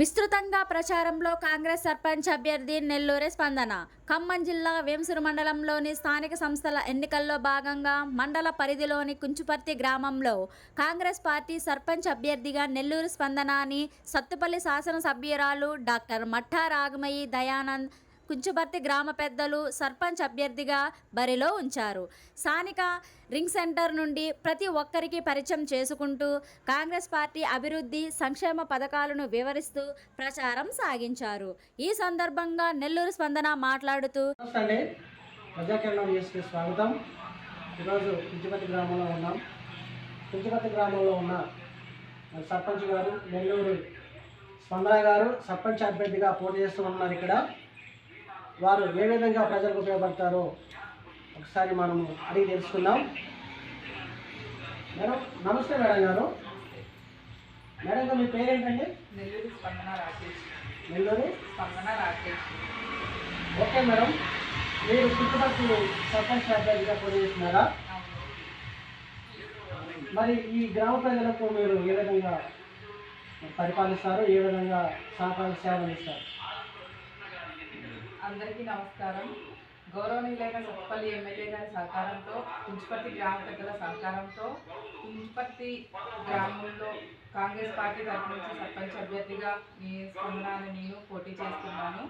విస్తృతంగా ప్రచారంలో కాంగ్రెస్ సర్పంచ్ అభ్యర్థి నెల్లూరి స్పందన. ఖమ్మం జిల్లా వేంసూరు మండలంలోని స్థానిక సంస్థల ఎన్నికల్లో భాగంగా మండల పరిధిలోని కుంచుపర్తి గ్రామంలో కాంగ్రెస్ పార్టీ సర్పంచ్ అభ్యర్థిగా నెల్లూరు స్పందన అని సత్తుపల్లి శాసనసభ్యురాలు డాక్టర్ మట్టా రాగమయ్యి దయానంద్ కుంచుబర్తి గ్రామ పెద్దలు సర్పంచ్ అభ్యర్థిగా బరిలో ఉంచారు. స్థానిక రింగ్ సెంటర్ నుండి ప్రతి ఒక్కరికి పరిచయం చేసుకుంటూ కాంగ్రెస్ పార్టీ అభివృద్ధి సంక్షేమ పథకాలను వివరిస్తూ ప్రచారం సాగించారు. ఈ సందర్భంగా నెల్లూరు స్పందన మాట్లాడుతూ స్వాగతం. ఈరోజు కుంచిపతి గ్రామంలో ఉన్నాం. కుంచిపతి గ్రామంలో ఉన్న సర్పంచ్ గారు నెల్లూరు స్పందన గారు సర్పంచ్ అభ్యర్థిగా పోటీ చేస్తూ ఉన్నారు ఇక్కడ. వారు ఏ విధంగా ప్రజలకు ఉపయోగపడతారో ఒకసారి మనము అడిగి తెలుసుకుందాం. మేడం నమస్తే మేడం గారు. మేడం గారు మీ పేరేంటండి? నెల్లూరు స్పందన రాకేష్. నెల్లూరు? స్పందన రాకేష్. Okay madam. మీరు కుంచిపతి సర్పంచ్ అభ్యర్థిగా పోటీ చేస్తున్నారా మరి ఈ గ్రామ ప్రజలకు మీరు ఏ విధంగా పరిపాలిస్తారు ఏ విధంగా సహకార సేవలు ఇస్తారు అందరికీ నమస్కారం. గౌరవనీయులైన సత్పల్లి ఎమ్మెల్యే గారి సహకారంతో కుంచుపర్తి గ్రామ పెద్దల సహకారంతో కుంచుపర్తి గ్రామంలో కాంగ్రెస్ పార్టీ తరఫు నుంచి సర్పంచ్ అభ్యర్థిగా మీ స్పందన నేను పోటీ చేస్తున్నాను.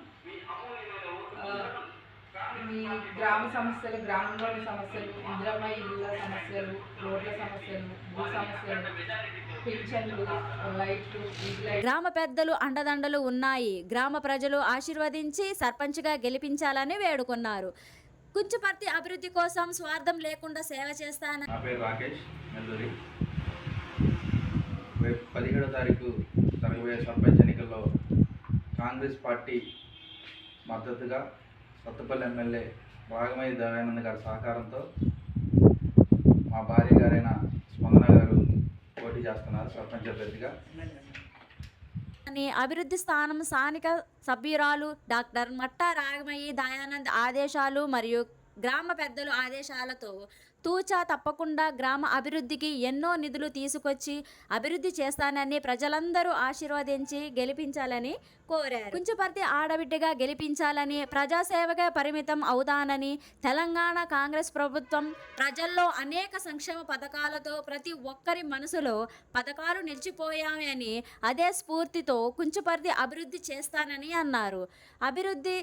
మీ గ్రామ సమస్యలు గ్రామంలోని సమస్యలు ఇందిరమ్మ ఇళ్ళ సమస్యలు రోడ్ల సమస్యలు భూ సమస్యలు పింఛన్లు లైట్లు గ్రామ పెద్దలు అండదండలు ఉన్నాయి. గ్రామ ప్రజలు ఆశీర్వదించి సర్పంచ్గా గెలిపించాలని వేడుకున్నారు. కుంచుపర్తి అభివృద్ధి కోసం స్వార్థం లేకుండా సేవ చేస్తానని నా పేరు రాకేష్ నెల్లూరి. రేపు పదిహేడో తారీఖు జరగబోయే సర్పంచ్ ఎన్నికల్లో కాంగ్రెస్ పార్టీ మద్దతుగా కొత్తపల్లి ఎమ్మెల్యే రాగమయ్య దయానంద్ గారి సహకారంతో మా భార్య గారైన స్పందన గారు పోటీ చేస్తున్నారు సర్పంచ్ అభ్యర్థిగా. అభివృద్ధి స్థానం స్థానిక సభ్యురాలు డాక్టర్ మట్టా రాగమయ్యి దయానంద్ ఆదేశాలు మరియు గ్రామ పెద్దలు ఆదేశాలతో తూచా తప్పకుండా గ్రామ అభివృద్ధికి ఎన్నో నిధులు తీసుకొచ్చి అభివృద్ధి చేస్తానని ప్రజలందరూ ఆశీర్వదించి గెలిపించాలని కోరారు. కుంచుపర్తి ఆడబిడ్డగా గెలిపించాలని ప్రజాసేవగా పరిమితం అవుతానని తెలంగాణ కాంగ్రెస్ ప్రభుత్వం ప్రజల్లో అనేక సంక్షేమ పథకాలతో ప్రతి ఒక్కరి మనసులో పథకాలు నిలిచిపోయామని అదే స్ఫూర్తితో కుంచుపర్తి అభివృద్ధి చేస్తానని అన్నారు. అభివృద్ధి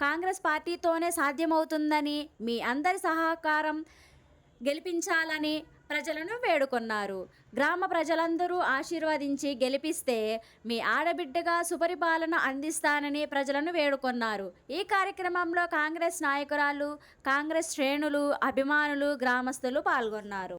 కాంగ్రెస్ పార్టీతోనే సాధ్యమవుతుందని మీ అందరి సహకారం గెలిపించాలని ప్రజలను వేడుకొన్నారు. గ్రామ ప్రజలందరూ ఆశీర్వదించి గెలిపిస్తే మీ ఆడబిడ్డగా సుపరిపాలన అందిస్తానని ప్రజలను వేడుకొన్నారు. ఈ కార్యక్రమంలో కాంగ్రెస్ నాయకురాలు కాంగ్రెస్ శ్రేణులు అభిమానులు గ్రామస్తులు పాల్గొన్నారు.